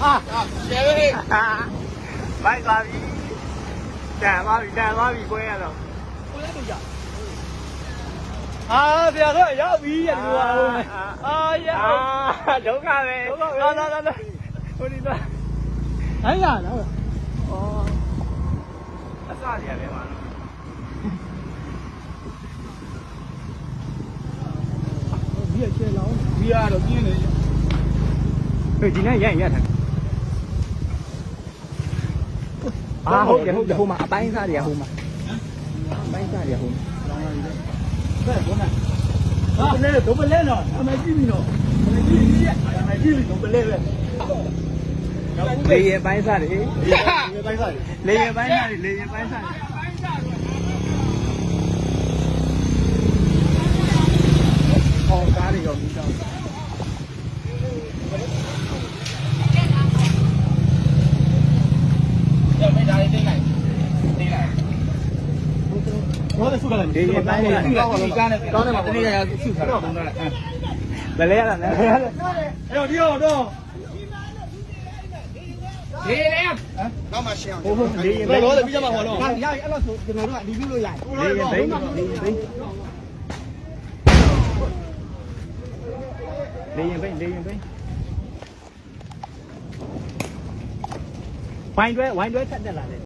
ဟာကျဲလေးဘိုက်သွားပြီတန်သွားပြီတန်သွားပြီကိုရတော့ကိုလည်းတို့ကြအာဗျာတော့ရောက်ပြီရလူအားလုံးအာရအာဒုက္ခပဲလာလာလာလာဟိုဒီတော့အဲ့ရလားဩအစရရတယ်ပါဒီအချေလောင်းဒီကတော့ပြင်းနေဟိုဒီနေ့ရရင်ရထား အာဟုတ်တယ်ဟုတ်တယ်ဟိုမှာအပိုင်းစားတွေကဟိုမှာအပိုင်းစားတွေကဟိုမှာဘယ်ဘုန်းဟာဘယ်လဲတော့ဘယ်လဲနော်အမကြည့်ပြီနော်အမကြည့်ပြီအမကြည့်ပြီတော့ဘယ်လဲပဲလေရင်ပိုင်းစားတွေဒီပိုင်းစားလေရင်ပိုင်းစားတွေလေရင်ပိုင်းစားတွေဟောကားတွေရော တော့ဘာလဲဆုကလည်းလေရင်ပိုင်းစားတွေကောင်းပါလားကားနဲ့ကောင်းတယ်မှာတနေ့ကရဆုထားတော့ဘုံတော့ဘယ်လဲရတာလဲအဲ့တော့ဒီတော့တော့လေရင်နောက်မှရှင်းအောင်ဟိုဟိုလေရင်ဘယ်ပိုင်းလိုလဲပြီးကြမှာပေါ့နော်ရရအဲ့လိုဆိုကျွန်တော်တို့ကဒီပြုလို့ရတယ်လေရင်ပိုင်းလေရင်ပိုင်းလေရင်ပိုင်းလေရင်ပိုင်းဝိုင်းတွဲဝိုင်းတွဲထက်တက်လာတယ်